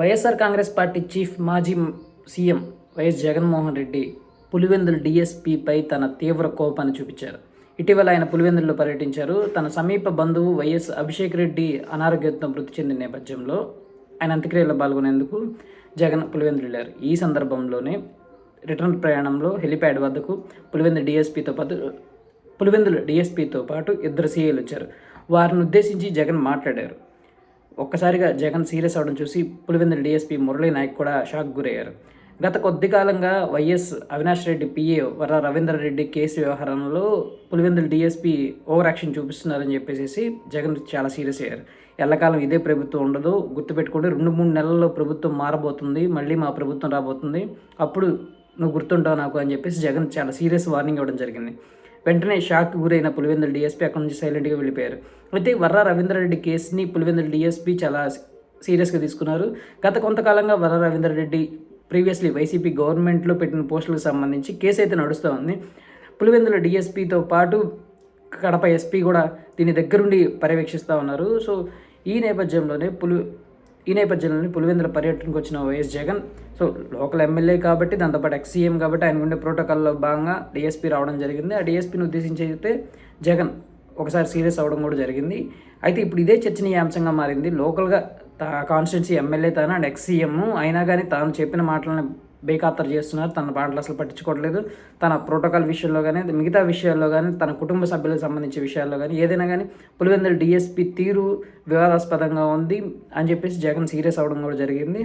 YSR Congress party chief మాజీ CM YS Jaganmohan Reddy Pulivendula డీఎస్పీపై తన తీవ్ర కోపాన్ని చూపించారు. ఇటీవల ఆయన పులివెందుల్లో పర్యటించారు. తన సమీప బంధువు వైఎస్ అభిషేక్ రెడ్డి అనారోగ్యంతో మృతి చెందిన నేపథ్యంలో ఆయన అంత్యక్రియల్లో పాల్గొనేందుకు జగన్ పులివెందులు వెళ్ళారు. ఈ సందర్భంలోనే రిటర్న్ ప్రయాణంలో హెలిప్యాడ్ వద్దకు పులివెందుల డీఎస్పీతో పాటు పులివెందుల డీఎస్పీతో పాటు ఇద్దరు సీఏలు వచ్చారు. వారిని ఉద్దేశించి జగన్ మాట్లాడారు. ఒక్కసారిగా జగన్ సీరియస్ అవడం చూసి పులివెందుల డీఎస్పీ మురళీ నాయక్ కూడా షాక్ గురయ్యారు. గత కొద్ది కాలంగా వైఎస్ అవినాష్ రెడ్డి పిఏ వర రవీందర్ రెడ్డి కేసు వ్యవహారంలో పులివెందుల డీఎస్పీ ఓవర్ యాక్షన్ చూపిస్తున్నారని చెప్పేసి జగన్ చాలా సీరియస్ అయ్యారు. ఎల్లకాలం ఇదే ప్రభుత్వం ఉండదు. గుర్తుపెట్టుకోండి రెండు మూడు నెలల్లో ప్రభుత్వం మారబోతుంది. మళ్ళీ మా ప్రభుత్వం రాబోతుంది. అప్పుడు నువ్వు గుర్తుంటావు నాకు అని చెప్పేసి జగన్ చాలా సీరియస్ వార్నింగ్ ఇవ్వడం జరిగింది. వెంటనే షాక్ గురైన పులివెందుల డీఎస్పీ అక్కడి నుంచి సైలెంట్గా వెళ్ళిపోయారు. అయితే వర్రా రవీంద్రారెడ్డి కేసుని పులివెందుల డీఎస్పీ చాలా సీరియస్గా తీసుకున్నారు. గత కొంతకాలంగా వర్రా రవీంద్రారెడ్డి ప్రీవియస్లీ వైసీపీ గవర్నమెంట్లో పెట్టిన పోస్టులకు సంబంధించి కేసు అయితే నడుస్తూ ఉంది. పులివెందుల డీఎస్పీతో పాటు కడప ఎస్పీ కూడా దీని దగ్గరుండి పర్యవేక్షిస్తూ ఉన్నారు. సో ఈ నేపథ్యంలోనే పులి ఈ నేపథ్యంలోనే పులివెందుల పర్యటనకు వచ్చిన YS Jagan so local MLA కాబట్టి దాంతోపాటు ఎక్స్ కాబట్టి ఆయన ఉండే ప్రోటోకాల్లో భాగంగా డిఎస్పీ రావడం జరిగింది. ఆ డిఎస్పీని ఉద్దేశించి అయితే జగన్ ఒకసారి సీరియస్ అవ్వడం కూడా జరిగింది. అయితే ఇప్పుడు ఇదే చర్చనీయాంశంగా మారింది. లోకల్గా కాన్స్టిట్యున్సీ ఎమ్మెల్యే తాను అండ్ ఎక్స్ అయినా కానీ తాను చెప్పిన మాటలను బేఖాతరు చేస్తున్నారు. తన పాటలు అసలు పట్టించుకోవట్లేదు. తన ప్రోటోకాల్ విషయంలో కానీ మిగతా విషయాల్లో కానీ తన కుటుంబ సభ్యులకు సంబంధించిన విషయాల్లో కానీ ఏదైనా కానీ పులివెందుల డిఎస్పీ తీరు వివాదాస్పదంగా ఉంది అని చెప్పేసి జగన్ సీరియస్ అవ్వడం కూడా జరిగింది.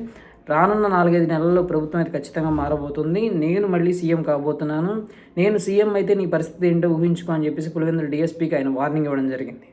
రానున్న నాలుగైదు నెలల్లో ప్రభుత్వం అయితే ఖచ్చితంగా మారబోతుంది. నేను మళ్ళీ సీఎం కాబోతున్నాను. నేను సీఎం అయితే నీ పరిస్థితి ఏంటో ఊహించుకో అని చెప్పేసి పులివెందుల డిఎస్పీకి ఆయన వార్నింగ్ ఇవ్వడం జరిగింది.